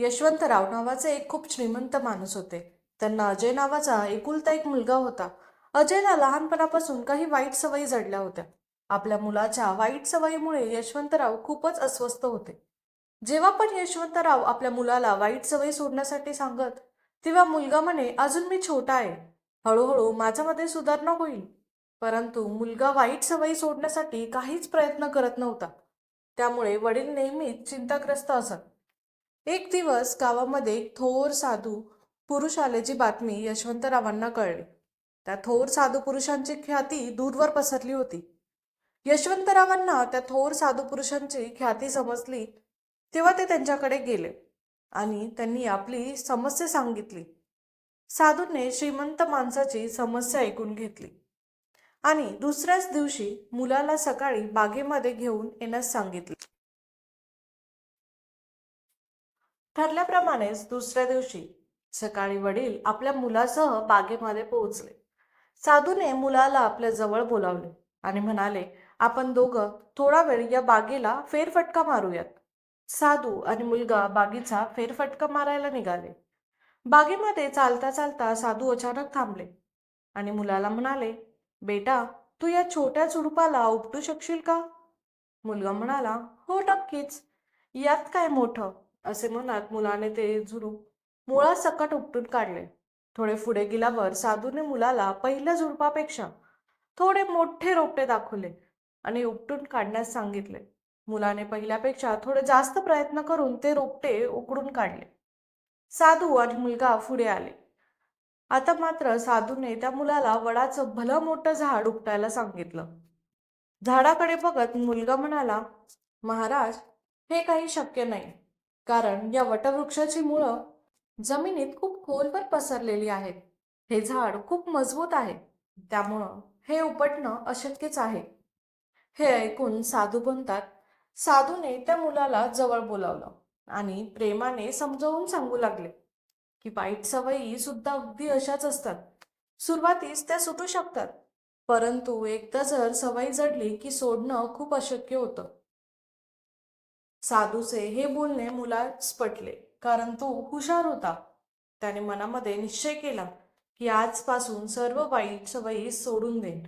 यशवंतराव नावाचे एक खूप श्रीमंत माणूस होते. त्यांना अजय नावाचा एकुलता एक मुलगा होता. अजयला लहानपणापासून काही वाईट सवयी जडल्या होत्या. आपल्या मुलाच्या वाईट सवयीमुळे यशवंतराव खूपच अस्वस्थ होते. जेव्हा पण यशवंतराव आपल्या मुलाला वाईट सवयी सोडण्यासाठी सांगत तेव्हा मुलगा म्हणे अजून मी छोटा आहे. हळूहळू माझ्यामध्ये सुधारणा होईल. परंतु मुलगा वाईट सवयी सोडण्यासाठी काहीच प्रयत्न करत नव्हता. त्यामुळे वडील नेहमीच चिंताग्रस्त असत. एक दिवस गावामध्ये एक थोर साधू पुरुष आल्याची बातमी यशवंतरावांना कळली. त्या थोर साधू पुरुषांची ख्याती दूरवर पसरली होती. यशवंतरावांना त्या थोर साधू पुरुषांची ख्याती समजली तेव्हा ते त्यांच्याकडे गेले आणि त्यांनी आपली समस्या सांगितली. साधूने श्रीमंत माणसाची समस्या ऐकून घेतली आणि दुसऱ्याच दिवशी मुलाला सकाळी बागेमध्ये घेऊन येण्यास सांगितले. ठरल्याप्रमाणेच दुसऱ्या दिवशी सकाळी वडील आपल्या मुलासह बागेमध्ये पोहोचले. साधूने मुलाला आपल्या जवळ बोलावले आणि म्हणाले आपण दोघं थोडा वेळ या बागेला फेरफटका मारूयात. साधू आणि मुलगा बागेचा फेरफटका मारायला निघाले. बागेमध्ये चालता चालता साधू अचानक थांबले आणि मुलाला म्हणाले बेटा तू या छोट्या झुडपाला उपटू शकशील का? मुलगा म्हणाला हो नक्कीच. यात काय मोठं असे म्हणत मुलाने ते झुडूप मुळासकट उपटून काढले. थोडे पुढे गेल्यावर साधूने मुलाला पहिल्या झुडपापेक्षा थोडे मोठे रोपटे दाखवले आणि उपटून काढण्यास सांगितले. मुलाने पहिल्यापेक्षा थोडे जास्त प्रयत्न करून ते रोपटे उकडून काढले. साधू आणि मुलगा पुढे आले. आता मात्र साधूने त्या मुलाला वडाचं भलं मोठं झाड उपटायला सांगितलं. झाडाकडे बघत मुलगा म्हणाला महाराज हे काही शक्य नाही. कारण या वटवृक्षाची मुळं जमिनीत खूप खोलवर पसरलेली आहेत. हे झाड खूप मजबूत आहे. त्यामुळं हे उपटणं अशक्यच आहे. हे ऐकून साधू म्हणतात साधूने त्या मुलाला जवळ बोलावलं आणि प्रेमाने समजावून सांगू लागले की वाईट सवयी सुद्धा अगदी अशाच असतात. सुरुवातीस त्या सुटू शकतात परंतु एकदा जर सवय जडली की सोडणं खूप अशक्य होतं. साधूचे हे बोलणे मुलास पटले. कारण तो हुशार होता. त्याने मनामध्ये निश्चय केला की आजपासून सर्व वाईट सवयी सोडून देईन.